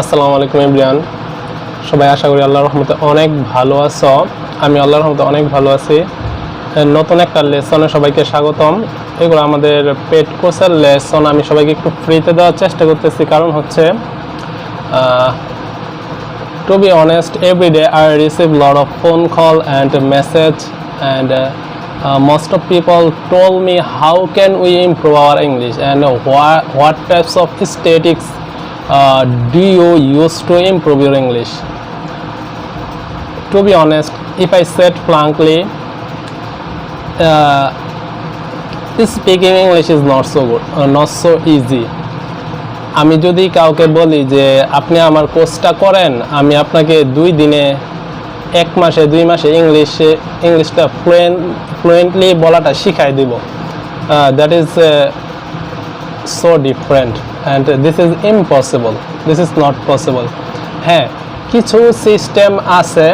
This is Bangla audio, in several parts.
আসসালামু আলাইকুম ইমরিয়ান সবাই আশা করি আল্লাহর রহমতে অনেক ভালো আছো। আমি আল্লাহ রহমতে অনেক ভালো আছি। নতুন একটা লেসনে সবাইকে স্বাগতম। এগুলো আমাদের পেট কোষের লেসন, আমি সবাইকে একটু ফ্রিতে দেওয়ার চেষ্টা করতেছি। কারণ হচ্ছে to be honest everyday I receive lot of phone call and message and most of people tell me how can we improve our English and what what types of statics uh, do you use to improve your english to be honest if i said frankly uh, speaking english is not so good uh, not so easy আমি যদি কাউকে বলি যে আপনি আমার কোর্সটা করেন আমি আপনাকে দুই দিনে এক মাসে দুই মাসে ইংলিশে ইংলিশটা ফ্লুয়েন্ট ফ্লুয়েন্টলি বলাটা শিখাই দিব that is so different and this is impossible this is not possible হ্যাঁ কিছু সিস্টেম আছে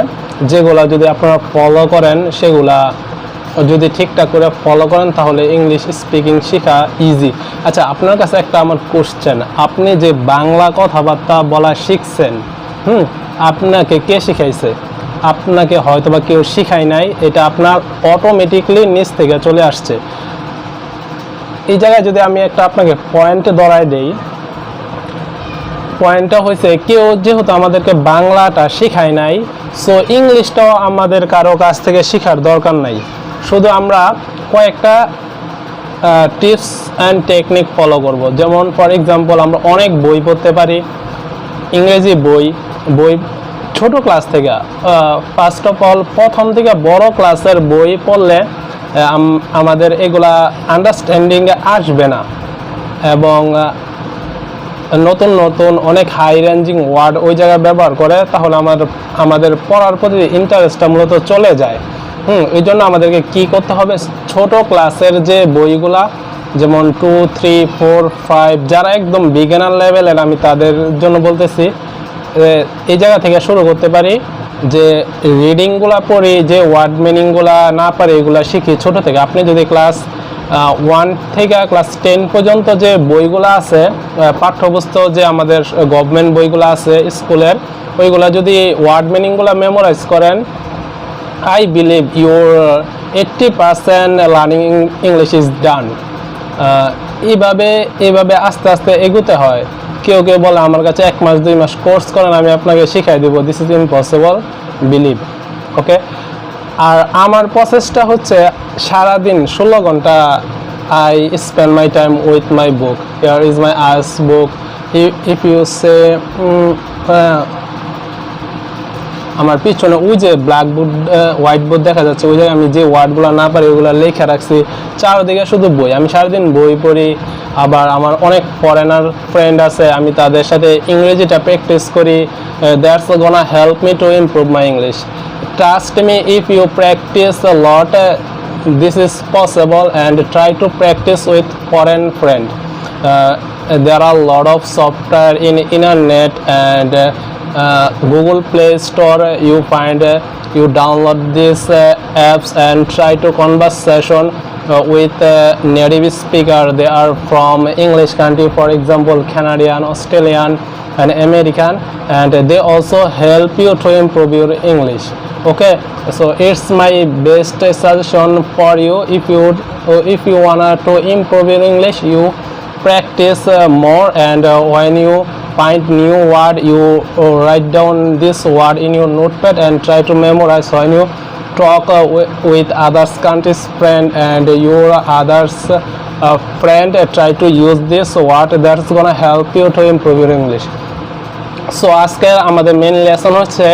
যেগুলো যদি আপনারা ফলো করেন, সেগুলা যদি ঠিকঠাক করে ফলো করেন, তাহলে ইংলিশ স্পিকিং শেখা ইজি আচ্ছা আপনার কাছে একটা আমার কোশ্চেন আপনি যে বাংলা কথাবার্তা বলা শিখছেন, হুম, আপনাকে কে শিখাইছে? আপনাকে হয়তো বা কেউ শিখাই নাই, এটা আপনার অটোমেটিকলি নিচ থেকে চলে আসছে। এই জায়গায় যদি আমি একটা আপনাকে পয়েন্ট ধরাই দেই পয়েন্টটা হয়েছে কেউ যেহেতু আমাদেরকে বাংলাটা শেখায় নাই সো ইংলিশটাও আমাদের কারও কাছ থেকে শেখার দরকার নাই। শুধু আমরা কয়েকটা টিপস অ্যান্ড টেকনিক ফলো করব। যেমন ফর এক্সাম্পল আমরা অনেক বই পড়তে পারি, ইংরেজি বই বই ছোট ক্লাস থেকে ফার্স্ট অফ অল প্রথম থেকে বড় ক্লাসের বই পড়লে আমাদের এগুলা আন্ডারস্ট্যান্ডিংয়ে আসবে না। এবং নতুন নতুন অনেক হাই রেঞ্জিং ওয়ার্ড ওই জায়গায় ব্যবহার করে, তাহলে আমার, আমাদের পড়ার প্রতি ইন্টারেস্টটা মূলত চলে যায়। হুম এই জন্য আমাদেরকে কি করতে হবে? ছোট ক্লাসের যে বইগুলা, যেমন টু থ্রি ফোর ফাইভ যারা একদম বিজ্ঞানার লেভেলের আমি তাদের জন্য বলতেছি এই জায়গা থেকে শুরু করতে পারি। যে রিডিংগুলা পড়ি, যে ওয়ার্ড মিনিংগুলা না পারি, এগুলা শিখি ছোট থেকে। আপনি যদি ক্লাস ওয়ান থেকে ক্লাস টেন পর্যন্ত যে বইগুলো আছে পাঠ্যপুস্তক যে আমাদের গভর্নমেন্ট বইগুলো আছে, স্কুলের, ওইগুলা যদি ওয়ার্ড মিনিংগুলো মেমোরাইজ করেন I believe your eighty percent learning English is done এইভাবে এইভাবে আস্তে আস্তে এগুতে হয়। কেউ কেউ বলে, আমার কাছে এক মাস, দুই মাস কোর্স করেন, আমি আপনাকে শিখাই দেবো। This is impossible believe okay আর আমার প্রসেসটা হচ্ছে সারাদিন ষোলো ঘণ্টা I spend my time with my book year is my arts book if you say আমার পিছনে ওই যে ব্ল্যাক বোর্ড হোয়াইট বোর্ড দেখা যাচ্ছে ওই জায়গায় আমি যে ওয়ার্ডগুলো না পারি ওগুলো লেখা রাখছি। চারদিকে শুধু বই। আমি সারাদিন বই পড়ি আবার আমার অনেক ফরেনার ফ্রেন্ড আছে আমি তাদের সাথে ইংরেজিটা প্র্যাকটিস করি। That's gonna help me to improve my English trust me if you practise lot try to practice with foreign friend. Uh, there are a lot of software in internet and uh, uh, google play store uh, you find uh, you download these uh, apps and try to conversation uh, with uh, native speaker. They are from english country for example canadian australian and american and they also help you to improve your english. Okay so it's my best suggestion for you. If you uh, if you wanna to improve your english you practice uh, more and uh, when you find new word you uh, write down this word in your notepad and try to memorize when you talk uh, with others countries friend and your others uh, friend uh, try to use this word that's gonna help you to improve your english so আজকে আমাদের মেন লেসন হচ্ছে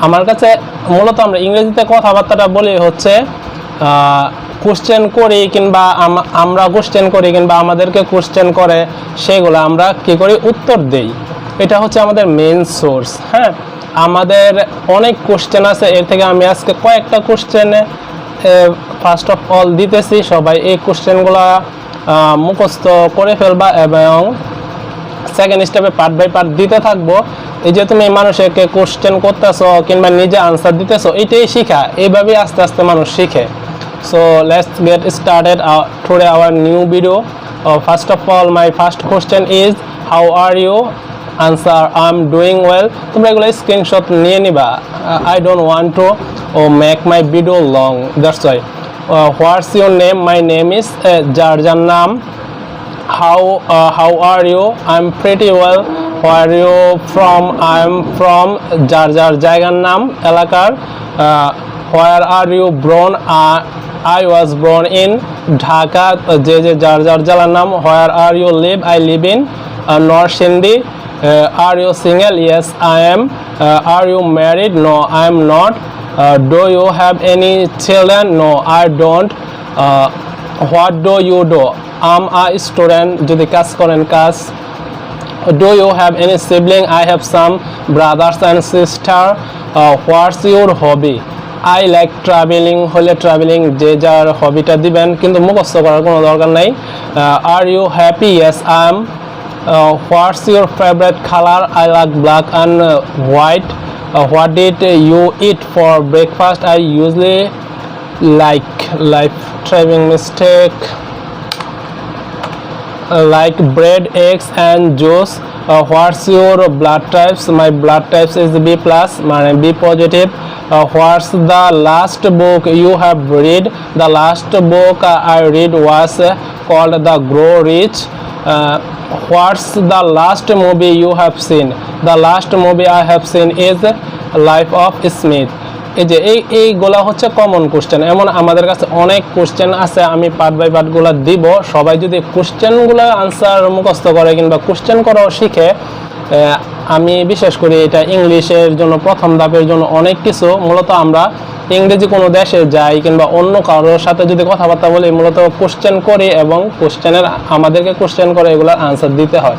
আমার কাছে মূলত আমরা ইংরেজিতে কথাবার্তাটা বলি হচ্ছে কোশ্চেন করি কিংবা আম- আমরা কোশ্চেন করি কিংবা আমাদেরকে কোশ্চেন করে সেগুলো আমরা কি করি উত্তর দেই এটা হচ্ছে আমাদের মেন সোর্স হ্যাঁ? আমাদের অনেক কোশ্চেন আছে, এর থেকে আমি আজকে কয়েকটা কোশ্চেনে ফার্স্ট অফ অল দিতেছি, সবাই এই কোশ্চেনগুলো মুখস্থ করে ফেলবা এবং সেকেন্ড স্টেপে পার্ট বাই পার্ট দিতে থাকব। এই যে তুমি মানুষকে কোশ্চেন করতেছো কিংবা নিজে আনসার দিতেছো, এটাই শিখা। এইভাবেই আস্তে আস্তে মানুষ শিখে। So let's get started today our new video first of all my first question is how are you answer I am doing well তোমরা এগুলো স্ক্রিনশট নিয়ে নিবা। I don't want to uh make my video long that's why what's your name my name is যার যার নাম how how are you I am pretty well where you you I am from যার যার জায়গার নাম এলাকার are you born? Uh, i was born in Dhaka যে যে যার যার জেলার নাম where are you live? I live in uh, uh, yes i am uh, are you married no i am not uh, do you have any children no i don't uh, what do you do am a student যদি কাজ করেন কাজ do you have any sibling i have some brothers and sister uh, what's your hobby i like traveling হলে traveling যে যার হবিটা দিবেন কিন্তু মুখস্থ করার কোনো দরকার নাই uh, are you happy yes i uh, what's your favorite color? I like black and uh, white. Uh, what did you eat for breakfast? I usually like life driving mistake. Like bread eggs and juice. Uh, what's your blood types? My blood types is b plus মানে b positive. Uh, what's the last book you have read? The last book uh, i read was uh, called the grow rich uh, the last movie you have seen the last movie I have seen is life of smith. এই যে এই এইগুলা হচ্ছে কমন কোশ্চেন এমন আমাদের কাছে অনেক কোশ্চেন আছে আমি পার্ট বাই পার্টগুলো দিব। সবাই যদি কোশ্চেনগুলো আনসার মুখস্থ করে কিংবা কোশ্চেন করাও শিখে আমি বিশেষ করে এটা ইংলিশের জন্য প্রথম ধাপের জন্য অনেক কিছু মূলত আমরা ইংরেজি কোনো দেশে যাই কিংবা অন্য কারোর সাথে যদি কথাবার্তা বলি মূলত কোশ্চেন করি এবং কোশ্চেনের আমাদেরকে কোশ্চেন করে, এগুলোর আনসার দিতে হয়।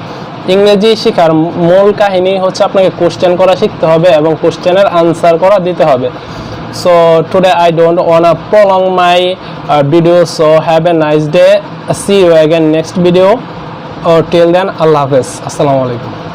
ইংরেজি শেখার মূল কাহিনী হচ্ছে আপনাকে কোশ্চেন করা শিখতে হবে এবং কোশ্চেনের আনসার করা দিতে হবে। So today I don't want prolong my video so have a nice day see you again next video till then আল্লাহ হাফেজ আসসালামু আলাইকুম